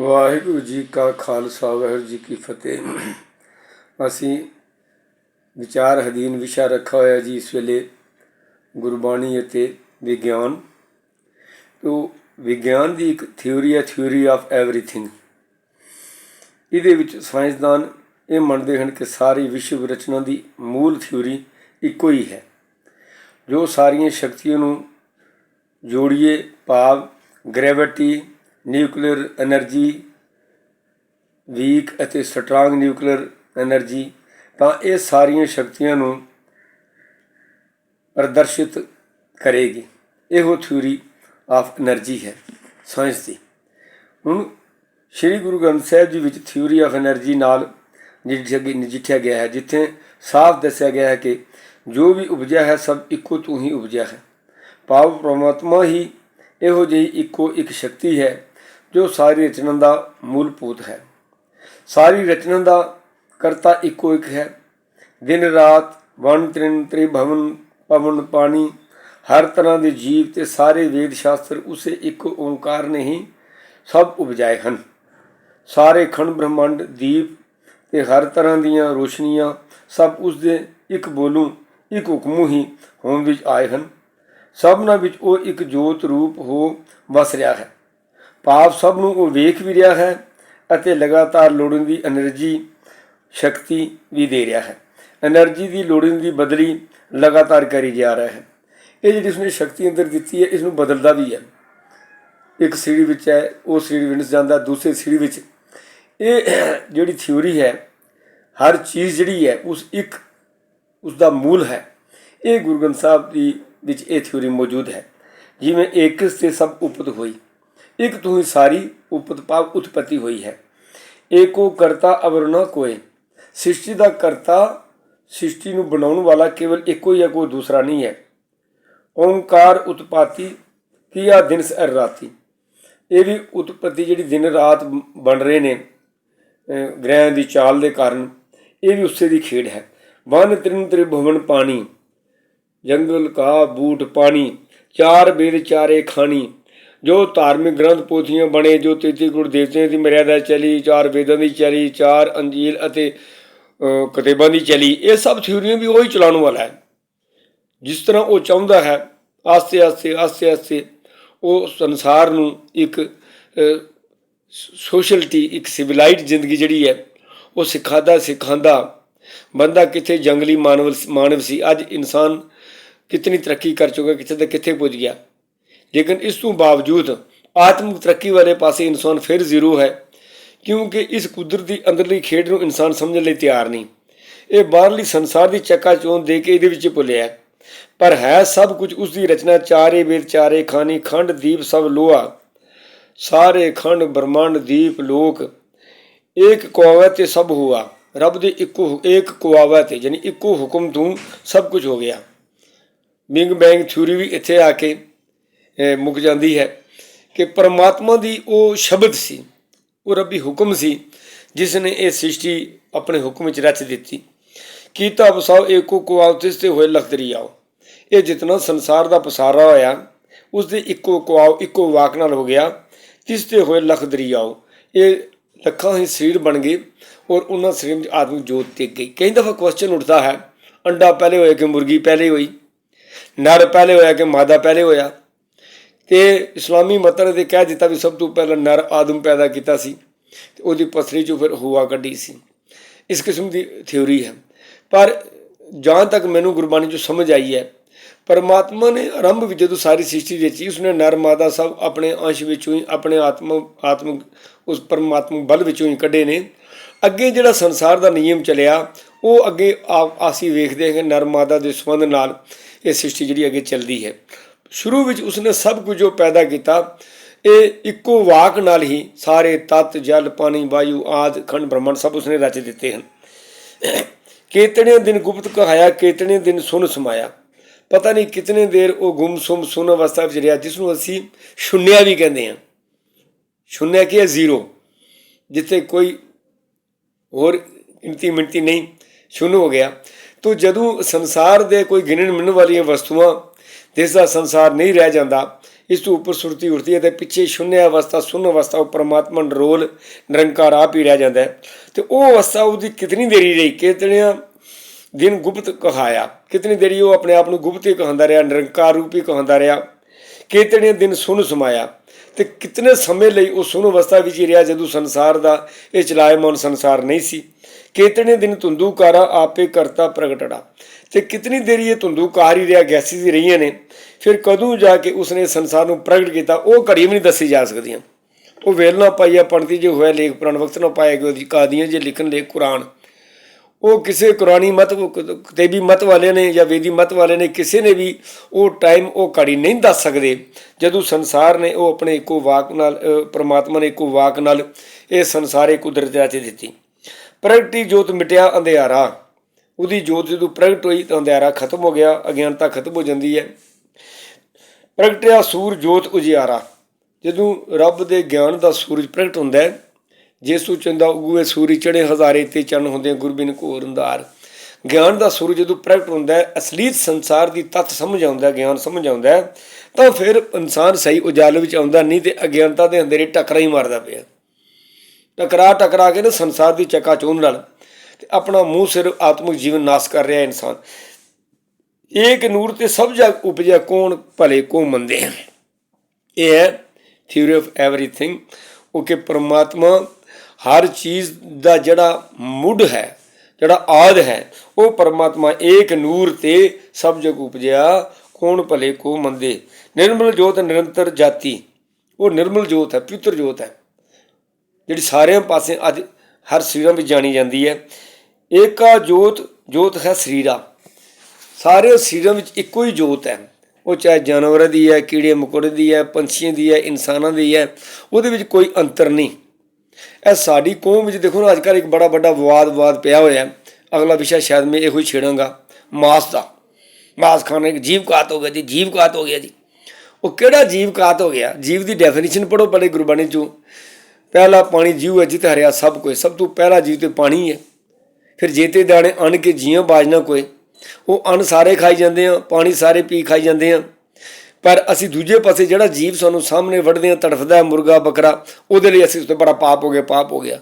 ਵਾਹਿਗੁਰੂ ਜੀ ਕਾ ਖਾਲਸਾ, ਵਾਹਿਗੁਰੂ ਜੀ ਕੀ ਫਤਿਹ। ਅਸੀਂ ਵਿਚਾਰ ਅਧੀਨ ਵਿਸ਼ਾ ਰੱਖਾ ਹੋਇਆ ਜੀ ਇਸ ਵੇਲੇ ਗੁਰਬਾਣੀ ਅਤੇ ਵਿਗਿਆਨ। ਤੋ ਵਿਗਿਆਨ ਦੀ ਇੱਕ ਥਿਉਰੀ ਹੈ ਥਿਉਰੀ ਆਫ ਐਵਰੀਥਿੰਗ ਇਹਦੇ ਵਿੱਚ ਸਾਇੰਸਦਾਨ ਇਹ ਮੰਨਦੇ ਹਨ ਕਿ ਸਾਰੀ ਵਿਸ਼ਵ ਰਚਨਾ ਦੀ ਮੂਲ ਥਿਉਰੀ ਇੱਕੋ ਹੀ ਹੈ। ਜੋ ਸਾਰੀਆਂ ਸ਼ਕਤੀਆਂ ਨੂੰ ਜੋੜੀਏ, ਭਾਵ ਗ੍ਰੈਵਿਟੀ ਨਿਊਕਲੀਅਰ એનર્ਜੀ, ਵੀਕ ਅਤੇ ਸਟਰੋਂਗ ਨਿਊਕਲੀਅਰ એનર્ਜੀ, ਤਾਂ ਇਹ ਸਾਰੀਆਂ ਸ਼ਕਤੀਆਂ ਨੂੰ ਪ੍ਰਦਰਸ਼ਿਤ ਕਰੇਗੀ। ਇਹੋ ਥਿਊਰੀ ਆਫ એનર્ਜੀ ਹੈ, ਸਾਇੰਸ ਦੀ। ਹੁਣ ਸ੍ਰੀ ਗੁਰੂ ਗ੍ਰੰਥ ਸਾਹਿਬ ਜੀ ਵਿੱਚ ਥਿਊਰੀ ਆਫ એનર્ਜੀ ਨਾਲ ਜਿਹੜੀ ਨਜਿੱਠਿਆ ਗਿਆ ਹੈ, ਜਿੱਥੇ ਸਾਫ਼ ਦੱਸਿਆ ਗਿਆ ਹੈ ਕਿ ਜੋ ਵੀ ਉਪਜਿਆ ਹੈ, ਸਭ ਇੱਕੋ ਤੂੰ ਹੀ ਉਪਜਿਆ ਹੈ। ਭਾਵ ਪ੍ਰਮਾਤਮਾ ਹੀ ਇਹੋ ਜਿਹੀ ਇੱਕੋ ਇੱਕ ਸ਼ਕਤੀ ਹੈ ਜੋ ਸਾਰੀ ਰਚਨਾ ਦਾ ਮੂਲ ਭੂਤ ਹੈ। ਸਾਰੀ ਰਚਨਾ ਦਾ ਕਰਤਾ ਇੱਕੋ ਇੱਕ ਹੈ। ਦਿਨ ਰਾਤ ਵਣ ਤ੍ਰਿਣ ਤ੍ਰਿਭਵਨ ਪਵਨ ਪਾਣੀ, ਹਰ ਤਰ੍ਹਾਂ ਦੇ ਜੀਵ ਤੇ ਸਾਰੇ ਵੇਦ ਸ਼ਾਸਤਰ ਉਸੇ ਇੱਕ ਓੰਕਾਰ ਨੇ ਹੀ ਸਭ ਉਪਜਾਏ ਹਨ। ਸਾਰੇ ਖੰਡ ਬ੍ਰਹਮੰਡ, ਦੀਪ ਤੇ ਹਰ ਤਰ੍ਹਾਂ ਦੀਆਂ ਰੋਸ਼ਨੀਆਂ ਸਭ ਉਸ ਦੇ ਇੱਕ ਬੋਲੂ, ਇੱਕ ਹੁਕਮੂ ਹੀ ਹੋਂਦ ਵਿੱਚ ਆਏ ਹਨ। ਸਭਨਾਂ ਵਿੱਚ ਉਹ ਇੱਕ ਜੋਤ ਰੂਪ ਹੋ ਵਸ ਰਿਹਾ ਹੈ। ਪਾਪ ਸਭ ਨੂੰ ਉਹ ਵੇਖ ਵੀ ਰਿਹਾ ਹੈ ਅਤੇ ਲਗਾਤਾਰ ਲੋੜੀਂਦੀ એનર્ਜੀ ਸ਼ਕਤੀ ਵੀ ਦੇ ਰਿਹਾ ਹੈ। એનર્ਜੀ ਦੀ ਲੋੜੀਂਦੀ ਬਦਲੀ ਲਗਾਤਾਰ ਕਰੀ ਜਾ ਰਿਹਾ ਹੈ। ਇਹ ਜਿਹੜੀ ਉਸਨੇ ਸ਼ਕਤੀ ਅੰਦਰ ਦਿੱਤੀ ਹੈ ਇਸ ਨੂੰ ਬਦਲਦਾ ਵੀ ਹੈ। ਇੱਕ ਸੀੜੀ ਵਿੱਚ ਹੈ, ਉਹ ਸੀੜੀ ਵਿੰਡਸ ਜਾਂਦਾ, ਦੂਸਰੀ ਸੀੜੀ ਵਿੱਚ। ਇਹ ਜਿਹੜੀ ਥਿਉਰੀ ਹੈ, ਹਰ ਚੀਜ਼ ਜਿਹੜੀ ਹੈ, ਉਸ ਇੱਕ ਉਸ ਦਾ ਮੂਲ ਹੈ। ਇਹ ਗੁਰੂ ਗ੍ਰੰਥ ਸਾਹਿਬ ਦੀ ਵਿੱਚ ਇਹ ਥਿਉਰੀ ਮੌਜੂਦ ਹੈ। ਜਿਵੇਂ ਏਕਸ ਤੇ ਸਭ ਉਪਤ ਹੋਈ। ਇੱਕ ਤੋਂ ਹੀ ਸਾਰੀ ਉਪਤ ਉਤਪਤੀ ਹੋਈ ਹੈ। ਏਕੋ ਕਰਤਾ ਅਵਰ ਕੋਏ। ਸ੍ਰਿਸ਼ਟੀ ਦਾ ਕਰਤਾ ਸ੍ਰਿਸ਼ਟੀ ਨੂੰ ਬਣਾਉਣ ਵਾਲਾ ਕੇਵਲ ਇੱਕੋ ਹੀ ਹੈ, ਕੋਈ ਦੂਸਰਾ ਨਹੀਂ ਹੈ। ਓੰਕਾਰ ਉਤਪਾਤੀ ਕੀਆ ਦਿਨ ਸਰ ਰਾਤੀ। ਇਹ ਵੀ ਉਤਪਤੀ ਜਿਹੜੀ ਦਿਨ ਰਾਤ ਬਣ ਰਹੇ ਨੇ, ਅਹ ਦੀ ਚਾਲ ਦੇ ਕਾਰਨ, ਇਹ ਵੀ ਉਸੇ ਦੀ ਖੇਡ ਹੈ। ਵਨ ਤ੍ਰਿਨ ਤ੍ਰਿਭਵਨ ਪਾਣੀ, ਜੰਗਲ ਕਾ ਬੂਟ ਪਾਣੀ, ਚਾਰ ਬੇਦ ਚਾਰੇ ਖਾਣੀ ਜੋ ਧਾਰਮਿਕ ਗ੍ਰੰਥ ਪੋਥੀਆਂ ਬਣੇ ਜੋ 33 ਗੁਰ ਦੇਵਤਿਆਂ ਦੀ ਮਰਿਆਦਾ ਚਲੀ ਚਾਰ ਵੇਦਾਂ ਦੀ ਚਲੀ ਚਾਰ ਅੰਜੀਲ ਅਤੇ ਅਹ, ਦੀ ਚਲੀ ਇਹ ਸਭ ਥਿਊਰੀਆਂ ਵੀ ਉਹੀ ਚਲਾਉਣ ਵਾਲਾ ਹੈ। ਜਿਸ ਤਰ੍ਹਾਂ ਉਹ ਚਾਹੁੰਦਾ ਹੈ ਆਸਤੇ ਆਸਤੇ ਆਸਤੇ ਆਸਤੇ ਉਹ ਸੰਸਾਰ ਨੂੰ ਇੱਕ ਸੋਸ਼ਲਟੀ ਇੱਕ ਸਿਵਲਾਈਜ਼ਡ ਜ਼ਿੰਦਗੀ ਜਿਹੜੀ ਹੈ ਉਹ ਸਿਖਾਦਾ ਸਿਖਾਉਂਦਾ। ਬੰਦਾ ਕਿੱਥੇ ਜੰਗਲੀ ਮਾਨਵ ਮਾਨਵ ਸੀ ਅੱਜ ਇਨਸਾਨ ਕਿਤਨੀ ਤਰੱਕੀ ਕਰ ਚੁੱਕਾ ਕਿੱਥੇ ਤੇ ਕਿੱਥੇ ਪੁੱਜ ਗਿਆ। ਲੇਕਿਨ ਇਸ ਤੋਂ ਬਾਵਜੂਦ ਆਤਮਿਕ ਤਰੱਕੀ ਵਾਲੇ ਪਾਸੇ ਇਨਸਾਨ ਫਿਰ ਜ਼ੀਰੋ ਹੈ, ਕਿਉਂਕਿ ਇਸ ਕੁਦਰਤ ਦੀ ਅੰਦਰਲੀ ਖੇਡ ਨੂੰ ਇਨਸਾਨ ਸਮਝਣ ਲਈ ਤਿਆਰ ਨਹੀਂ। ਇਹ ਬਾਹਰਲੀ ਸੰਸਾਰ ਦੀ ਚੱਕਾ ਚੋਂ ਦੇ ਕੇ ਇਹਦੇ ਵਿੱਚ ਭੁੱਲਿਆ ਪਰ ਹੈ ਸਭ ਕੁਝ ਉਸ ਦੀ ਰਚਨਾ, ਚਾਰੇ ਵੇਦ, ਚਾਰੇ ਖਾਨੀ ਖੰਡ, ਦੀਪ, ਸਭ ਲੋਹਾ। ਸਾਰੇ ਖੰਡ, ਬ੍ਰਹਮੰਡ, ਦੀਪ, ਲੋਕ ਇੱਕ ਕੋਵਾ ਤੇ ਸਭ ਹੁਆ। ਰੱਬ ਦੇ ਇੱਕੋ ਇੱਕ ਕੋਵਾ ਤੇ, ਯਾਨੀ ਇੱਕੋ ਹੁਕਮ ਤੋਂ ਸਭ ਕੁਝ ਹੋ ਗਿਆ। ਬਿਗ ਬੈਂਗ ਥਿਊਰੀ ਵੀ ਇੱਥੇ ਆ ਕੇ ਮੁੱਕ ਜਾਂਦੀ ਹੈ ਕਿ ਪਰਮਾਤਮਾ ਦੀ ਉਹ ਸ਼ਬਦ ਸੀ, ਉਹ ਰੱਬੀ ਹੁਕਮ ਸੀ ਜਿਸ ਨੇ ਇਹ ਸ੍ਰਿਸ਼ਟੀ ਆਪਣੇ ਹੁਕਮ ਵਿੱਚ ਰਚ ਦਿੱਤੀ। ਕੀਤਾ ਵਸਾਓ ਏਕੋ ਕੋ ਆਉਤਿਸ ਤੇ ਹੋਏ ਲਖਦਰੀ ਆਓ। ਇਹ ਜਿਤਨਾ ਸੰਸਾਰ ਦਾ ਪਸਾਰਾ ਹੋਇਆ ਉਸ ਦੇ ਇੱਕੋ ਕੁਆਓ ਇੱਕੋ ਵਾਕ ਨਾਲ ਹੋ ਗਿਆ, ਤਿਸ ਤੇ ਹੋਏ ਲਖਦਰੀ ਆਓ। ਇਹ ਲੱਖਾਂ ਹੀ ਸਰੀਰ ਬਣ ਗਏ ਔਰ ਉਹਨਾਂ ਸਰੀਰ ਵਿੱਚ ਆਦਮੀ ਜੋਤ ਟਿਕ ਗਈ। ਕਈ ਦਫਾ ਕੁਐਸਚਨ ਉੱਠਦਾ ਹੈ, ਅੰਡਾ ਪਹਿਲੇ ਹੋਇਆ ਕਿ ਮੁਰਗੀ ਪਹਿਲੇ ਹੋਈ, ਨਰ ਪਹਿਲੇ ਹੋਇਆ ਕਿ ਮਾਦਾ ਪਹਿਲੇ ਹੋਇਆ ਤੇ ਇਸਲਾਮੀ ਮਤਰ ਦੇ ਕਹਿ ਦਿੱਤਾ ਵੀ ਸਭ ਤੋਂ ਪਹਿਲਾਂ ਨਰ ਆਦਮ ਪੈਦਾ ਕੀਤਾ ਸੀ ਤੇ ਉਹਦੀ ਪਸਰੀ ਚੋਂ ਫਿਰ ਹਵਾ ਕੱਢੀ ਸੀ। ਇਸ ਕਿਸਮ ਦੀ ਥਿਉਰੀ ਹੈ। ਪਰ ਜਾਂ ਤੱਕ ਮੈਨੂੰ ਗੁਰਬਾਣੀ ਚੋਂ ਸਮਝ ਆਈ ਹੈ, ਪਰਮਾਤਮਾ ਨੇ ਆਰੰਭ ਵਿੱਚ ਜਦੋਂ ਸਾਰੀ ਸ੍ਰਿਸ਼ਟੀ ਰਚੀ, ਉਸਨੇ ਨਰ ਮਾਦਾ ਸਭ ਆਪਣੇ ਅੰਸ਼ ਵਿੱਚੋਂ ਹੀ ਆਪਣੇ ਆਤਮ ਆਤਮ ਉਸ ਪਰਮਾਤਮਕ ਬਲ ਵਿੱਚੋਂ ਹੀ ਕੱਢੇ ਨੇ। ਅੱਗੇ ਜਿਹੜਾ ਸੰਸਾਰ ਦਾ ਨਿਯਮ ਚੱਲਿਆ, ਉਹ ਅੱਗੇ ਆਪ ਅਸੀਂ ਵੇਖਦੇ ਹਾਂ ਕਿ ਨਰ ਮਾਦਾ ਦੇ ਸੰਬੰਧ ਨਾਲ ਇਹ ਸ੍ਰਿਸ਼ਟੀ ਜਿਹੜੀ ਅੱਗੇ ਚੱਲਦੀ ਹੈ। ਸ਼ੁਰੂ ਵਿੱਚ ਉਸਨੇ ਸਭ ਕੁਝ ਜੋ ਪੈਦਾ ਕੀਤਾ, ਇਹ ਇੱਕੋ ਵਾਕ ਨਾਲ ਹੀ ਸਾਰੇ ਤਤ, ਜਲ, ਪਾਣੀ, ਵਾਯੂ, ਆਦ, ਖੰਡ, ਬ੍ਰਹਮੰਡ ਸਭ ਉਸਨੇ ਰਚ ਦਿੱਤੇ ਹਨ। ਕਿਤਨੇ ਦਿਨ ਗੁਪਤ ਕਹਾਇਆ, ਕਿਤਨੇ ਦਿਨ ਸੁਨ ਸਮਾਇਆ। ਪਤਾ ਨਹੀਂ ਕਿਤਨੇ ਦੇਰ ਉਹ ਗੁੰਮਸੁਮ ਸੁਨ ਅਵਸਥਾ ਵਿੱਚ ਰਿਹਾ ਜਿਸ ਨੂੰ ਅਸੀਂ ਸ਼ੁੰਨਿਆ ਵੀ ਕਹਿੰਦੇ ਹਾਂ। ਸ਼ੁੰਨਿਆ ਕੀ ਹੈ? ਜ਼ੀਰੋ। ਜਿੱਥੇ ਕੋਈ ਹੋਰ ਗਿਣਤੀ ਮਿਣਤੀ ਨਹੀਂ, ਸ਼ੁੰਨ ਹੋ ਗਿਆ। ਤੋ ਜਦੋਂ ਸੰਸਾਰ ਦੇ ਕੋਈ ਗਿਣਨ ਮਿਣਨ ਵਾਲੀਆਂ ਵਸਤੂਆਂ ਜਿਸ ਦਾ ਸੰਸਾਰ ਨਹੀਂ ਰਹਿ ਜਾਂਦਾ। ਇਸ ਤੋਂ ਉੱਪਰ ਸੁਰਤੀ ਉਠਦੀ ਹੈ ਤੇ ਪਿੱਛੇ ਸ਼ੂਨਿਆ ਅਵਸਥਾ, ਸ਼ੂਨ ਅਵਸਥਾ ਉਹ ਪਰਮਾਤਮਾ ਨਿਰੋਲ ਨਿਰੰਕਾਰ ਆਪ ਹੀ ਰਹਿ ਜਾਂਦਾ ਹੈ। ਤੇ ਉਹ ਅਵਸਥਾ ਉਹਦੀ ਕਿਤਨੀ ਦੇਰੀ ਰਹੀ, ਕਿਤਨਿਆਂ ਦਿਨ ਗੁਪਤ ਕਹਾਇਆ, ਕਿਤਨੀ ਦੇਰੀ ਉਹ ਆਪਣੇ ਆਪ ਨੂੰ ਗੁਪਤ ਹੀ ਕਹਾਉਂਦਾ ਰਿਹਾ, ਨਿਰੰਕਾਰ ਰੂਪੀ ਕਹਾਉਂਦਾ ਰਿਹਾ ਕਿਤਨੇ ਦਿਨ ਸੁਨ ਸਮਾਇਆ। ਤੇ ਕਿਤਨੇ ਸਮੇਂ ਲਈ ਉਹ ਸੁਣ ਅਵਸਥਾ ਵਿੱਚ ਹੀ ਰਿਹਾ, ਜਦੋਂ ਸੰਸਾਰ ਦਾ ਇਹ ਚਲਾਇਮਾਨ ਸੰਸਾਰ ਨਹੀਂ ਸੀ। ਕਿਤਨੇ ਦਿਨ ਧੁੰਦੂਕਾਰਾ ਆਪੇ ਕਰਤਾ ਪ੍ਰਗਟੜਾ? ਤੇ ਕਿਤਨੀ ਦੇਰ ਇਹ ਧੁੰਦੂਕਾਰ ਹੀ ਰਿਹਾ ਗੈਸਿਸ ਹੀ ਰਹੀਆਂ ਨੇ? ਫਿਰ ਕਦੋਂ ਜਾ ਕੇ ਉਸਨੇ ਸੰਸਾਰ ਨੂੰ ਪ੍ਰਗਟ ਕੀਤਾ? ਉਹ ਘੜੀ ਵੀ ਨਹੀਂ ਦੱਸੀ ਜਾ ਸਕਦੀਆਂ। ਉਹ ਵੇਲ ਨਾ ਪਾਈਆ ਪੜਤੀ ਜੇ ਹੋਇਆ ਲੇਖ ਪੁਰਾਣ ਵਕਤ ਨਾਲ ਪਾਇਆ ਗਿਆ ਉਹਦੀ ਕਾਦੀਆਂ ਜੇ ਲਿਖਣ ਲੇਖ ਕੁਰਾਨ। ਉਹ ਕਿਸੇ ਕੁਰਾਨੀ ਮਤ ਤੇਬੀ ਮਤ ਵਾਲੇ ਨੇ ਜਾਂ ਵੇਦੀ ਮਤ ਵਾਲੇ ਨੇ ਕਿਸੇ ਨੇ ਵੀ ਉਹ ਟਾਈਮ ਉਹ ਘੜੀ ਨਹੀਂ ਦੱਸ ਸਕਦੇ। ਜਦੋਂ ਸੰਸਾਰ ਨੇ ਉਹ ਆਪਣੇ ਇੱਕੋ ਵਾਕ ਨਾਲ ਅ, ਪ੍ਰਮਾਤਮਾ ਨੇ ਇੱਕੋ ਵਾਕ ਨਾਲ ਇਹ ਸੰਸਾਰੇ ਕੁਦਰਤ ਰਚ ਦਿੱਤੀ। ਪ੍ਰਗਟੀ ਜੋਤ ਮਿਟਿਆ ਅੰਧਿਆਰਾ। ਉਹਦੀ ਜੋਤ ਜਦੋਂ ਪ੍ਰਗਟ ਹੋਈ ਤਾਂ ਅੰਧਿਆਰਾ ਖਤਮ ਹੋ ਗਿਆ, ਅਗਿਆਨਤਾ ਖਤਮ ਹੋ ਜਾਂਦੀ ਹੈ। ਪ੍ਰਗਟਿਆ ਸੂਰ ਜੋਤ ਉਜਿਆਰਾ। ਜਦੋਂ ਰੱਬ ਦੇ ਗਿਆਨ ਦਾ ਸੂਰਜ ਪ੍ਰਗਟ ਹੁੰਦਾ ਹੈ, ਜੇਸੂ ਚੰਦਾ ਉਗੂਏ ਸੂਰੀ ਚੜੇ ਹਜ਼ਾਰੇ ਤੇ ਚੰਨ ਹੁੰਦੇ ਗੁਰਬਿਨ ਘੋਰ ਅੰਧਾਰ। ਗਿਆਨ ਦਾ ਸੂਰਜ ਜਦੋਂ ਪ੍ਰਗਟ ਹੁੰਦਾ ਹੈ ਅਸਲੀਤ ਸੰਸਾਰ ਦੀ ਤੱਤ ਸਮਝ ਆਉਂਦਾ ਗਿਆਨ ਸਮਝ ਆਉਂਦਾ ਤਾਂ ਫਿਰ ਇਨਸਾਨ ਸਹੀ ਉਜਾਲੇ ਵਿੱਚ ਆਉਂਦਾ, ਨਹੀਂ ਤੇ ਅਗਿਆਨਤਾ ਦੇ ਅੰਧੇਰੇ ਟਕਰਾ ਹੀ ਮਾਰਦਾ ਪਿਆ। ਟਕਰਾ ਟਕਰਾ ਕੇ ਨਾ ਸੰਸਾਰ ਦੀ ਚੱਕਾ ਚੋਣ ਨਾਲ ਤੇ ਆਪਣਾ ਮੂੰਹ ਸਿਰ ਆਤਮਿਕ ਜੀਵਨ ਨਾਸ ਕਰ ਰਿਹਾ ਇਨਸਾਨ। ਏਕ ਨੂਰ ਤੇ ਸਭ ਜਗ ਉਪਜਿਆ ਕੌਣ ਭਲੇ ਕੋ ਮੰਦੇ ਇਹ ਹੈ ਥਿਊਰੀ ਆਫ ਐਵਰੀਥਿੰਗ ਉਹ ਕਿ ਪਰਮਾਤਮਾ ਹਰ ਚੀਜ਼ ਦਾ ਜਿਹੜਾ ਮੁੱਢ ਹੈ, ਜਿਹੜਾ ਆਦ ਹੈ, ਉਹ ਪਰਮਾਤਮਾ ਏਕ ਨੂਰ ਤੇ ਸਭ ਜਗ ਉਪਜਿਆ ਕੌਣ ਭਲੇ ਕੋ ਮੰਦੇ। ਨਿਰਮਲ ਜੋਤ ਨਿਰੰਤਰ ਜਾਤੀ। ਉਹ ਨਿਰਮਲ ਜੋਤ ਹੈ, ਪਵਿੱਤਰ ਜੋਤ ਹੈ। ਜਿਹੜੀ ਸਾਰਿਆਂ ਪਾਸੇ ਅੱਜ ਹਰ ਸਰੀਰਾਂ ਵਿੱਚ ਜਾਣੀ ਜਾਂਦੀ ਹੈ। ਏਕਾ ਜੋਤ ਜੋਤ ਹੈ ਸਰੀਰਾ। ਸਾਰੇ ਸਰੀਰਾਂ ਵਿੱਚ ਇੱਕੋ ਹੀ ਜੋਤ ਹੈ। ਉਹ ਚਾਹੇ ਜਾਨਵਰਾਂ ਦੀ ਹੈ, ਕੀੜੇ ਮਕੌੜੇ ਦੀ ਹੈ, ਪੰਛੀਆਂ ਦੀ ਹੈ, ਇਨਸਾਨਾਂ ਦੀ ਹੈ, ਉਹਦੇ ਵਿੱਚ ਕੋਈ ਅੰਤਰ ਨਹੀਂ। ਇਹ ਸਾਡੀ ਕੌਮ ਵਿੱਚ ਦੇਖੋ ਨਾ ਅੱਜ ਕੱਲ੍ਹ ਇੱਕ ਬੜਾ ਵੱਡਾ ਵਿਵਾਦ ਵਿਵਾਦ ਪਿਆ ਹੋਇਆ। ਹੈ ਅਗਲਾ ਵਿਸ਼ਾ ਸ਼ਾਇਦ ਮੈਂ ਇਹੋ ਹੀ ਛੇੜਾਂਗਾ। ਮਾਸ ਦਾ। ਮਾਸ ਖਾਣੇ ਜੀਵ ਕਾਤ ਹੋ ਗਿਆ ਜੀ ਜੀਵ ਘਾਤ ਹੋ ਗਿਆ ਜੀ। ਉਹ ਕਿਹੜਾ ਜੀਵ ਘਾਤ ਹੋ ਗਿਆ? ਜੀਵ ਦੀ ਡੈਫੀਨੇਸ਼ਨ ਪੜੋ ਬੜੇ ਗੁਰਬਾਣੀ ਚੋਂ। ਪਹਿਲਾ ਪਾਣੀ ਜੀਵ ਹੈ ਜਿਤ ਹਰਿਆ ਸਭ ਕੋਈ ਸਭ ਤੋਂ ਪਹਿਲਾ ਜੀਵ ਤੇ ਪਾਣੀ ਹੈ ਫਿਰ ਜੇਤੇ ਦਾਣੇ ਅਣ ਕੇ ਜੀਆਂ ਬਾਜਣਾ ਕੋਈ ਉਹ ਅਣ ਸਾਰੇ ਖਾਈ ਜਾਂਦੇ ਆ, ਪਾਣੀ ਸਾਰੇ ਪੀ ਖਾਈ ਜਾਂਦੇ ਆ। ਪਰ ਅਸੀਂ ਦੂਜੇ ਪਾਸੇ ਜਿਹੜਾ ਜੀਵ ਸਾਨੂੰ ਸਾਹਮਣੇ ਵੱਢਦੇ ਆ, ਤੜਫਦਾ ਮੁਰਗਾ, ਬੱਕਰਾ, ਉਹਦੇ ਲਈ ਅਸੀਂ ਉਸ ਤੋਂ ਬੜਾ ਪਾਪ ਹੋ ਗਿਆ, ਪਾਪ ਹੋ ਗਿਆ।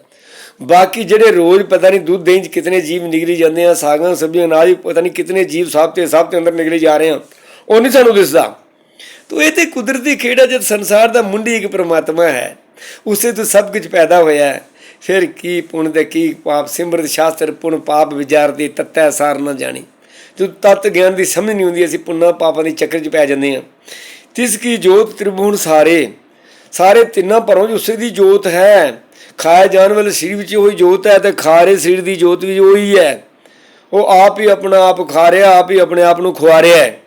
ਬਾਕੀ ਜਿਹੜੇ ਰੋਜ਼ ਪਤਾ ਨਹੀਂ ਦੁੱਧ ਦਹੀਂ ਚ ਕਿਤਨੇ ਜੀਵ ਨਿਕਲੀ ਜਾਂਦੇ ਆ, ਸਾਗਾਂ ਸਬਜ਼ੀਆਂ ਅਨਾਜ ਪਤਾ ਨਹੀਂ ਕਿਤਨੇ ਜੀਵ ਸਾਹਬ ਤੇ ਸਾਹਬ ਤੇ ਅੰਦਰ ਨਿਕਲੇ ਜਾ ਰਹੇ ਆ। ਉਹ ਨਹੀਂ ਸਾਨੂੰ ਦਿਸਦਾ। ਤੋ ਇਹ ਤੇ ਕੁਦਰਤੀ ਖੇਡ ਹੈ ਜਦ ਸੰਸਾਰ ਦਾ ਮੁੰਡੀ ਇੱਕ ਪ੍ਰਮਾਤਮਾ ਹੈ। ਉਸੇ ਤੋਂ ਸਭ ਕੁਝ ਪੈਦਾ ਹੋਇਆ ਹੈ। ਫਿਰ ਕੀ ਪੁਣ ਤੇ ਕੀ ਪਾਪ, ਸਿਮਰਤ ਸ਼ਾਸਤਰ ਪੁੰਨ ਪਾਪ ਵਿਚਾਰ ਦੀ ਤੱਤੈ ਸਾਰ ਨਾ ਜਾਣੀ। ਜਦ ਤਤ ਗਿਆਨ ਦੀ ਸਮਝ ਨਹੀਂ ਹੁੰਦੀ, ਅਸੀਂ ਪੁੰਨਾ ਪਾਪਾਂ ਦੇ ਚੱਕਰ 'ਚ ਪੈ ਜਾਂਦੇ ਹਾਂ। ਤਿਸ ਕੀ ਜੋਤ ਤ੍ਰਿਭੁਵਨ ਸਾਰੇ ਸਾਰੇ ਤਿੰਨਾਂ ਪਰੋਂ ਉਸੇ ਦੀ ਜੋਤ ਹੈ, ਖਾਏ ਜਾਣ ਵਾਲੇ ਸਰੀਰ ਵਿੱਚ ਉਹੀ ਜੋਤ ਹੈ ਤੇ ਖਾਰੇ ਸਰੀਰ ਦੀ ਜੋਤ ਵੀ ਉਹੀ ਹੈ। ਉਹ ਆਪ ਹੀ ਆਪਣਾ ਆਪ ਖਾ ਰਿਹਾ, ਆਪ ਹੀ ਆਪਣੇ ਆਪ ਨੂੰ ਖਵਾ ਰਿਹਾ ਹੈ।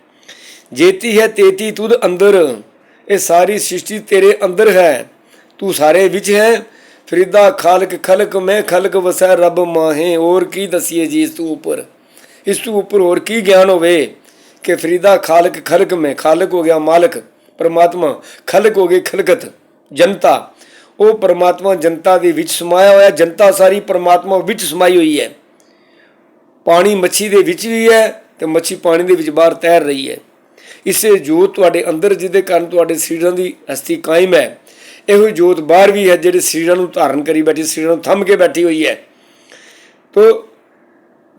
ਜੇਤੀ ਹੈ ਤੇਤੀ ਤੁਧ ਅੰਦਰ, ਇਹ ਸਾਰੀ ਸ੍ਰਿਸ਼ਟੀ ਤੇਰੇ ਅੰਦਰ ਹੈ। ਤੂੰ ਸਾਰੇ ਵਿੱਚ ਹੈ। ਫਰੀਦਾ, ਖਾਲਕ, ਖਲਕ, ਮੈਂ ਖਲਕ ਵਸੈ, ਰੱਬ ਮਾਹੇ। ਹੋਰ ਕੀ ਦਸੀਏ ਜੀ ਇਸ ਤੋਂ ਉੱਪਰ? ਇਸ ਤੋਂ ਉੱਪਰ ਹੋਰ ਕੀ ਗਿਆਨ ਹੋਵੇ? ਕਿ ਫਰੀਦਾ, ਖਾਲਕ, ਖਲਕ, ਮੈਂ ਖਾਲਕ ਹੋ ਗਿਆ ਮਾਲਕ, ਪਰਮਾਤਮਾ, ਖਲਕ ਹੋ ਗਈ ਖਲਕਤ, ਜਨਤਾ। ਉਹ ਪਰਮਾਤਮਾ ਜਨਤਾ ਦੇ ਵਿੱਚ ਸਮਾਇਆ ਹੋਇਆ, ਜਨਤਾ ਸਾਰੀ ਪਰਮਾਤਮਾ ਵਿੱਚ ਸਮਾਈ ਹੋਈ ਹੈ। ਪਾਣੀ ਮੱਛੀ ਦੇ ਵਿੱਚ ਵੀ ਹੈ ਤੇ ਮੱਛੀ ਪਾਣੀ ਦੇ ਵਿੱਚ ਬਾਹਰ ਤੈਰ ਰਹੀ ਹੈ। ਇਸੇ ਜੋਤ ਤੁਹਾਡੇ ਅੰਦਰ, ਜਿਹਦੇ ਕਾਰਨ ਤੁਹਾਡੇ ਸਰੀਰਾਂ ਦੀ ਹਸਤੀ ਕਾਇਮ ਹੈ। ਇਹੋ ਹੀ ਜੋਤ ਬਾਹਰ ਵੀ ਹੈ ਜਿਹੜੇ ਸਰੀਰਾਂ ਨੂੰ ਧਾਰਨ ਕਰੀ ਬੈਠੀ, ਸਰੀਰਾਂ ਨੂੰ ਥੰਮ ਕੇ ਬੈਠੀ ਹੋਈ ਹੈ। ਤੋ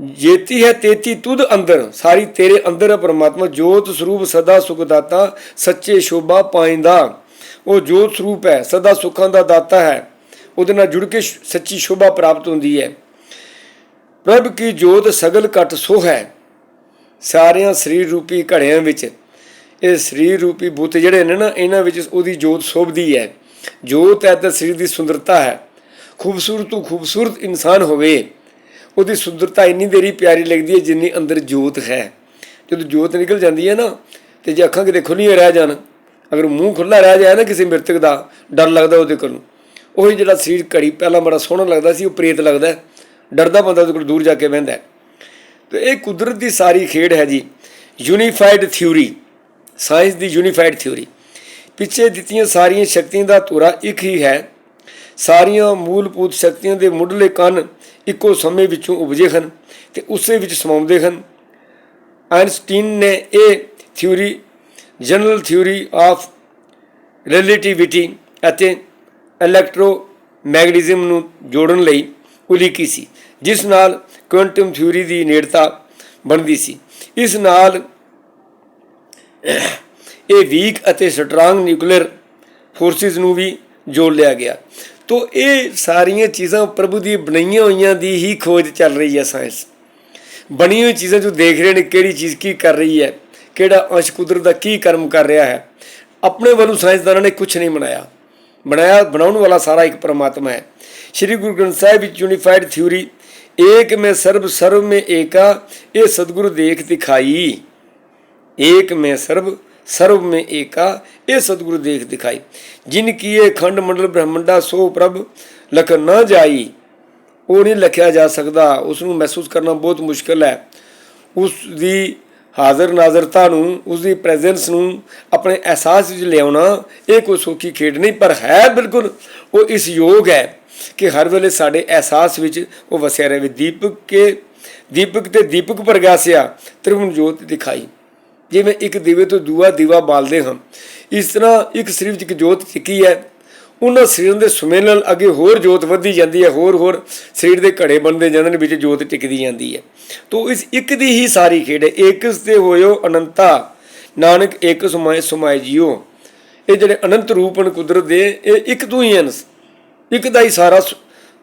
ਜੇਤੀ ਹੈ ਤੇਤੀ ਤੁਧ ਅੰਦਰ, ਸਾਰੀ ਤੇਰੇ ਅੰਦਰ ਹੈ ਪਰਮਾਤਮਾ, ਜੋਤ ਸਰੂਪ ਸਦਾ ਸੁਖ ਦਾਤਾ, ਸੱਚੇ ਸ਼ੋਭਾ ਪਾਇੰਦਾ। ਉਹ ਜੋਤ ਸਰੂਪ ਹੈ, ਸਦਾ ਸੁੱਖਾਂ ਦਾ ਦਾਤਾ ਹੈ। ਉਹਦੇ ਨਾਲ ਜੁੜ ਕੇ ਸੱਚੀ ਸ਼ੋਭਾ ਪ੍ਰਾਪਤ ਹੁੰਦੀ ਹੈ। ਪ੍ਰਭ ਕੀ ਜੋਤ ਸਗਲ ਘਟ ਸੋ ਹੈ? ਸਾਰਿਆਂ ਸਰੀਰ ਰੂਪੀ ਘੜਿਆਂ ਵਿੱਚ। ਇਹ ਸਰੀਰ ਰੂਪੀ ਬੁੱਤ ਜਿਹੜੇ ਨੇ ਨਾ, ਇਹਨਾਂ ਵਿੱਚ ਉਹਦੀ ਜੋਤ ਸੋਭਦੀ ਹੈ। ਜੋਤ ਹੈ ਤਾਂ ਸਰੀਰ ਦੀ ਸੁੰਦਰਤਾ ਹੈ, ਖੂਬਸੂਰਤ ਤੋਂ ਖੂਬਸੂਰਤ ਇਨਸਾਨ ਹੋਵੇ, ਉਹਦੀ ਸੁੰਦਰਤਾ ਇੰਨੀ ਦੇਰੀ ਪਿਆਰੀ ਲੱਗਦੀ ਹੈ ਜਿੰਨੀ ਅੰਦਰ ਜੋਤ ਹੈ। ਜਦੋਂ ਜੋਤ ਨਿਕਲ ਜਾਂਦੀ ਹੈ ਨਾ, ਤੇ ਜੇ ਅੱਖਾਂ ਕਿਤੇ ਖੁੱਲੀਆਂ ਰਹਿ ਜਾਣ, ਅਗਰ ਮੂੰਹ ਖੁੱਲਾ ਰਹਿ ਜਾਏ ਨਾ ਕਿਸੇ ਮ੍ਰਿਤਕ ਦਾ, ਡਰ ਲੱਗਦਾ ਉਹਦੇ ਕੋਲੋਂ ਉਹੀ ਜਿਹੜਾ ਸਰੀਰ ਘੜੀ ਪਹਿਲਾਂ ਬੜਾ ਸੋਹਣਾ ਲੱਗਦਾ ਸੀ, ਉਹ ਪ੍ਰੇਤ ਲੱਗਦਾ ਡਰਦਾ ਬੰਦਾ ਉਹਦੇ ਕੋਲ ਦੂਰ ਜਾ ਕੇ ਬਹਿੰਦਾ ਹੈ। ਤੇ ਇਹ ਕੁਦਰਤ ਦੀ ਸਾਰੀ ਖੇਡ ਹੈ ਜੀ ਯੂਨੀਫਾਈਡ ਥਿਊਰੀ ਸਾਇੰਸ ਦੀ ਯੂਨੀਫਾਈਡ ਥਿਊਰੀ ਪਿੱਛੇ ਦਿੱਤੀਆਂ ਸਾਰੀਆਂ ਸ਼ਕਤੀਆਂ ਦਾ ਧੁਰਾ ਇੱਕ ਹੀ ਹੈ। ਸਾਰੀਆਂ ਮੂਲਭੂਤ ਸ਼ਕਤੀਆਂ ਦੇ ਮੁੱਢਲੇ ਕੰਨ ਇੱਕੋ ਸਮੇਂ ਵਿੱਚੋਂ ਉਪਜੇ ਹਨ ਤੇ ਉਸੇ ਵਿੱਚ ਸਮਾਉਂਦੇ ਹਨ। ਆਇਨਸਟੀਨ ਨੇ ਇਹ theory, general theory of relativity ਅਤੇ ਇਲੈਕਟ੍ਰੋਮੈਗਨਿਜ਼ਮ ਨੂੰ ਜੋੜਨ ਲਈ ਉਲੀਕੀ ਸੀ, ਜਿਸ ਨਾਲ ਕੁਆਂਟਮ ਥਿਊਰੀ ਦੀ ਨੇੜਤਾ ਬਣਦੀ ਸੀ। ਇਸ ਨਾਲ ਇਹ ਵੀਕ ਅਤੇ ਸਟਰੋਂਗ ਨਿਊਕਲੀਅਰ ਫੋਰਸਿਸ ਨੂੰ ਵੀ ਜੋੜ ਲਿਆ ਗਿਆ। ਤੋ ਇਹ ਸਾਰੀਆਂ ਚੀਜ਼ਾਂ ਪ੍ਰਭੂ ਦੀ ਬਣਾਈਆਂ ਹੋਈਆਂ ਦੀ ਹੀ ਖੋਜ ਚੱਲ ਰਹੀ ਹੈ ਸਾਇੰਸ ਬਣੀ ਹੋਈ ਚੀਜ਼ਾਂ ਜੋ ਦੇਖ ਰਹੇ ਨੇ, ਕਿਹੜੀ ਚੀਜ਼ ਕੀ ਕਰ ਰਹੀ ਹੈ, ਕਿਹੜਾ ਅੰਸ਼ ਕੁਦਰਤ ਦਾ ਕੀ ਕਰਮ ਕਰ ਰਿਹਾ ਹੈ, ਆਪਣੇ ਵੱਲੋਂ ਸਾਇੰਸਦਾਨਾਂ ਨੇ ਕੁਝ ਨਹੀਂ ਬਣਾਇਆ। ਬਣਾਇਆ, ਬਣਾਉਣ ਵਾਲਾ ਸਾਰਾ ਇੱਕ ਪਰਮਾਤਮਾ ਹੈ। ਸ਼੍ਰੀ ਗੁਰੂ ਗ੍ਰੰਥ ਸਾਹਿਬ ਵਿੱਚ ਯੂਨੀਫਾਈਡ ਥਿਊਰੀ ਏਕ ਮੈਂ ਸਰਬ, ਸਰਵ ਮੈਂ ਏਕਾ, ਇਹ ਸਤਿਗੁਰੂ ਦੇਖ ਦਿਖਾਈ। ਏਕ ਮੈਂ ਸਰਬ ਸਰਵ ਮੈਂ ਏਕਾ, ਇਹ ਸਤਿਗੁਰੂ ਦੇਖ ਦਿਖਾਈ। ਜਿਨ ਕੀਏ ਖੰਡ ਮੰਡਲ ਬ੍ਰਹਮੰਡਾ, ਸੋ ਪ੍ਰਭ ਲਖ ਨਾ ਜਾਈ। ਉਹ ਨਹੀਂ ਲਖਿਆ ਜਾ ਸਕਦਾ। ਉਸ ਨੂੰ ਮਹਿਸੂਸ ਕਰਨਾ ਬਹੁਤ ਮੁਸ਼ਕਲ ਹੈ। ਉਸ ਦੀ ਹਾਜ਼ਰ ਨਾਜ਼ਰਤਾ ਨੂੰ ਉਸ ਦੀ ਪ੍ਰੈਜ਼ੈਂਸ ਨੂੰ ਆਪਣੇ ਅਹਿਸਾਸ ਵਿੱਚ ਲਿਆਉਣਾ, ਇਹ ਕੋਈ ਸੌਖੀ ਖੇਡ ਨਹੀਂ, ਪਰ ਹੈ ਬਿਲਕੁਲ ਉਹ ਇਸ ਯੋਗ ਹੈ ਕਿ ਹਰ ਵੇਲੇ ਸਾਡੇ ਅਹਿਸਾਸ ਵਿੱਚ ਉਹ ਵਸਿਆ ਰਹੇ। ਦੀਪਕ ਕੇ, ਦੀਪਕ ਤੇ ਦੀਪਕ ਪ੍ਰਗਾਸਿਆ ਤ੍ਰਿਵਣ ਜੋਤ ਦਿਖਾਈ। ਜਿਵੇਂ ਇੱਕ ਦੀਵੇ ਤੋਂ ਦੂਆ ਦੀਵਾ ਬਾਲਦੇ ਹਾਂ ਇਸ ਤਰ੍ਹਾਂ ਇੱਕ ਸਰੀਰ ਵਿੱਚ ਇੱਕ ਜੋਤ ਟਿੱਕੀ ਹੈ। ਉਹਨਾਂ ਸਰੀਰਾਂ ਦੇ ਸੁਮੇਲ ਨਾਲ ਅੱਗੇ ਹੋਰ ਜੋਤ ਵੱਧਦੀ ਜਾਂਦੀ ਹੈ, ਹੋਰ ਹੋਰ ਸਰੀਰ ਦੇ ਘੜੇ ਬਣਦੇ ਜਾਂਦੇ ਨੇ, ਵਿੱਚ ਜੋਤ ਟਿਕਦੀ ਜਾਂਦੀ ਹੈ। ਤੋ ਇਸ ਇੱਕ ਦੀ ਹੀ ਸਾਰੀ ਖੇਡ ਹੈ। ਏਕਸ ਤੇ ਹੋਇਓ ਅਨੰਤਾ। ਨਾਨਕ ਏਕ ਸਮਾਏ ਸਮਾਏ ਜੀਓ। ਇਹ ਜਿਹੜੇ ਅਨੰਤ ਰੂਪ ਹਨ ਕੁਦਰਤ ਦੇ, ਇਹ ਇੱਕ ਤੋਂ ਹੀ ਹਨ। ਇੱਕ ਦਾ ਹੀ ਸਾਰਾ ਸ-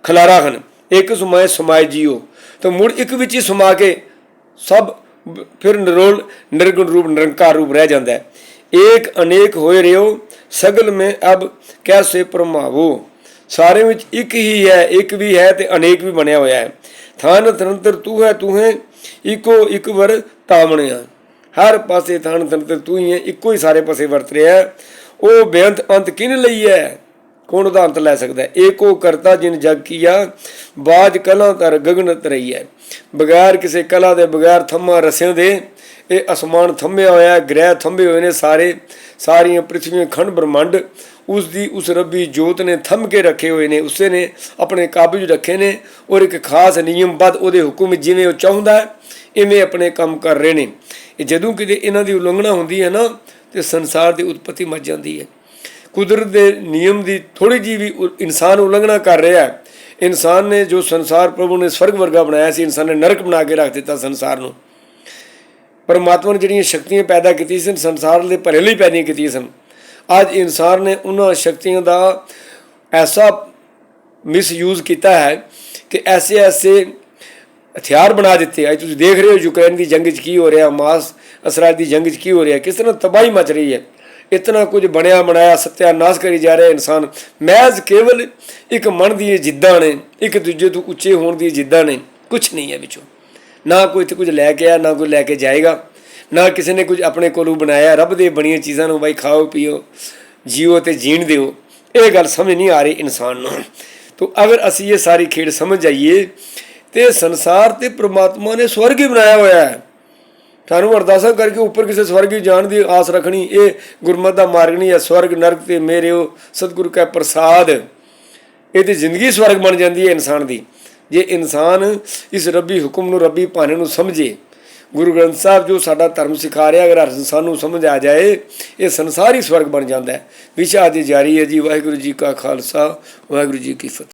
ਖਲਾਰਾ ਹਨ। ਇੱਕ ਸਮਾਏ ਸਮਾਏ ਜੀਓ। ਤਾਂ ਮੁੜ ਇੱਕ ਵਿੱਚ ਹੀ ਸਮਾ ਕੇ ਸਭ ਫਿਰ ਨਿਰੋਲ ਨਿਰਗੁਣ ਰੂਪ ਨਿਰੰਕਾਰ ਰੂਪ ਰਹਿ ਜਾਂਦਾ ਹੈ। ਏਕ ਅਨੇਕ ਹੋਏ ਰਿਓ ਸਗਲ ਮੈਂ ਅਬ ਕੈਸੇ ਪਰਮਾਵੋ। ਸਾਰੇ ਵਿੱਚ ਇੱਕ ਹੀ ਹੈ, ਇੱਕ ਵੀ ਹੈ ਤੇ ਅਨੇਕ ਵੀ ਬਣਿਆ ਹੋਇਆ ਹੈ। ਥਾਨ ਤੰਤਰ ਤੂੰ ਹੈ ਤੂੰ ਹੈ, ਇੱਕੋ ਇੱਕ ਵਰ ਤਾਵਣਿਆ। ਹਰ ਪਾਸੇ ਥਾਨ ਤੰਤਰ ਤੂੰ ਹੀ ਹੈ, ਇੱਕੋ ਹੀ ਸਾਰੇ ਪਾਸੇ ਵਰਤ ਰਿਹਾ ਹੈ। ਉਹ ਬੇਅੰਤ ਅੰਤ ਕਿਨ ਲਈ ਹੈ? ਕੌਣ ਉਹਦਾ ਅੰਤ ਲੈ ਸਕਦਾ ਹੈ? ਏਕੋ ਕਰਤਾ ਜਿਨ ਜਗ ਕੀਆ ਬਾਜ ਕਲਾ ਤਰ ਗਗਨ ਰਹੀ ਹੈ ਬਗੈਰ ਕਿਸੇ ਕਲਾ ਦੇ ਬਗੈਰ ਥੰਮਾ ਰਸਿਆਂ ਦੇ ਇਹ ਅਸਮਾਨ ਥੰਮਿਆ ਹੋਇਆ ਹੈ, ਗ੍ਰਹਿ ਥੰਮੇ ਹੋਏ ਨੇ ਸਾਰੇ ਸਾਰੀਆਂ ਪ੍ਰਿਥਵੀਆਂ ਖੰਡ ਬ੍ਰਹਮੰਡ ਉਸ ਦੀ ਉਸ ਰੱਬੀ ਜੋਤ ਨੇ ਥੰਮ ਕੇ ਰੱਖੇ ਹੋਏ ਨੇ ਉਸੇ ਨੇ ਆਪਣੇ ਕਾਬੂ ਰੱਖੇ ਨੇ ਔਰ ਇੱਕ ਖਾਸ ਨਿਯਮਬੱਧ ਉਹਦੇ ਹੁਕਮ ਜਿਵੇਂ ਉਹ ਚਾਹੁੰਦਾ ਹੈ, ਇਵੇਂ ਆਪਣੇ ਕੰਮ ਕਰ ਰਹੇ ਨੇ। ਇਹ ਜਦੋਂ ਕਿਤੇ ਇਹਨਾਂ ਦੀ ਉਲੰਘਣਾ ਹੁੰਦੀ ਹੈ ਨਾ ਤੇ ਸੰਸਾਰ ਦੀ ਉਤਪਤੀ ਮਚ ਜਾਂਦੀ ਹੈ। ਕੁਦਰਤ ਦੇ ਨਿਯਮ ਦੀ ਥੋੜੀ ਜੀ ਵੀ ਇਨਸਾਨ ਉਲੰਘਣਾ ਕਰ ਰਿਹਾ ਹੈ। ਇਨਸਾਨ ਨੇ ਜੋ ਸੰਸਾਰ ਪ੍ਰਭੂ ਨੇ ਸਵਰਗ ਵਰਗਾ ਬਣਾਇਆ ਸੀ, ਇਨਸਾਨ ਨੇ ਨਰਕ ਬਣਾ ਕੇ ਰੱਖ ਦਿੱਤਾ ਸੰਸਾਰ ਨੂੰ। ਪਰਮਾਤਮਾ ਨੇ ਜਿਹੜੀਆਂ ਸ਼ਕਤੀਆਂ ਪੈਦਾ ਕੀਤੀਆਂ ਸਨ, ਸੰਸਾਰ ਦੇ ਭਲੇ ਲਈ ਪੈਦੀਆਂ ਕੀਤੀਆਂ ਸਨ। ਅੱਜ ਇਨਸਾਨ ਨੇ ਉਹਨਾਂ ਸ਼ਕਤੀਆਂ ਦਾ ਐਸਾ ਮਿਸਯੂਜ਼ ਕੀਤਾ ਹੈ ਕਿ ਐਸੇ ਐਸੇ ਹਥਿਆਰ ਬਣਾ ਦਿੱਤੇ ਅੱਜ ਤੁਸੀਂ ਦੇਖ ਰਹੇ ਹੋ ਯੂਕਰੇਨ ਦੀ ਜੰਗ 'ਚ ਕੀ ਹੋ ਰਿਹਾ, ਮਾਸ ਅਸਰਾਇਲ ਦੀ ਜੰਗ 'ਚ ਕੀ ਹੋ ਰਿਹਾ, ਕਿਸ ਤਰ੍ਹਾਂ ਤਬਾਹੀ ਮਚ ਰਹੀ ਹੈ। ਇਤਨਾ ਕੁਝ ਬਣਿਆ ਬਣਾਇਆ ਸਤਿਆਨਾਸ਼ ਕਰੀ ਜਾ ਰਿਹਾ ਇਨਸਾਨ। ਮਹਿਜ਼ ਕੇਵਲ ਇੱਕ ਮਨ ਦੀ ਜਿੱਦਾਂ ਨੇ, ਇੱਕ ਦੂਜੇ ਤੋਂ ਉੱਚੇ ਹੋਣ ਦੀ ਜਿੱਦਾਂ ਨੇ ਕੁਝ ਨਹੀਂ ਹੈ ਵਿੱਚੋਂ। ਨਾ ਕੋਈ ਇੱਥੇ ਕੁਝ ਲੈ ਕੇ ਆਇਆ ਨਾ ਕੋਈ ਲੈ ਕੇ ਜਾਏਗਾ। ਨਾ ਕਿਸੇ ਨੇ ਕੁਝ ਆਪਣੇ ਕੋਲੋਂ ਬਣਾਇਆ। ਰੱਬ ਦੇ ਬਣੀਆਂ ਚੀਜ਼ਾਂ ਨੂੰ ਬਾਈ ਖਾਓ, ਪੀਓ, ਜੀਓ ਤੇ ਜੀਣ ਦਿਓ। ਇਹ ਗੱਲ ਸਮਝ ਨਹੀਂ ਆ ਰਹੀ ਇਨਸਾਨ ਨੂੰ। ਤਾਂ ਅਗਰ ਅਸੀਂ ਇਹ ਸਾਰੀ ਖੇਡ ਸਮਝ ਜਾਈਏ, ਤੇ ਸੰਸਾਰ ਤੇ ਪ੍ਰਮਾਤਮਾ ਨੇ ਸਵਰਗ ਹੀ ਬਣਾਇਆ ਹੋਇਆ ਹੈ। ਸਾਨੂੰ ਅਰਦਾਸਾਂ ਕਰਕੇ ਉੱਪਰ ਕਿਸੇ ਸਵਰਗ ਜਾਣ ਦੀ ਆਸ ਰੱਖਣੀ, ਇਹ ਗੁਰਮਤ ਦਾ ਮਾਰਗ ਨਹੀਂ ਹੈ, ਸਵਰਗ, ਨਰਕ ਤੇ ਉਹ ਸਤਿਗੁਰੂ ਕਾ ਪ੍ਰਸਾਦ। ਇਹ ਤੇ ਜ਼ਿੰਦਗੀ ਸਵਰਗ ਬਣ ਜਾਂਦੀ ਹੈ ਇਨਸਾਨ ਦੀ। ਜੇ ਇਨਸਾਨ ਇਸ ਰੱਬੀ ਹੁਕਮ ਨੂੰ, ਰੱਬੀ ਭਾਣੇ ਨੂੰ ਸਮਝੇ, ਗੁਰੂ ਗ੍ਰੰਥ ਸਾਹਿਬ ਜੋ ਸਾਡਾ ਧਰਮ ਸਿਖਾ ਰਿਹਾ, ਅਗਰ ਹਰ ਇਨਸਾਨ ਨੂੰ ਸਮਝ ਆ ਜਾਏ, ਇਹ ਸੰਸਾਰ ਹੀ ਸਵਰਗ ਬਣ ਜਾਂਦਾ ਹੈ। ਵਿਸ਼ਾ ਦੀ ਜਾਰੀ ਹੈ ਜੀ, ਵਾਹਿਗੁਰੂ ਜੀ ਕਾ ਖਾਲਸਾ, ਵਾਹਿਗੁਰੂ ਜੀ ਕੀ ਫਤਿਹ।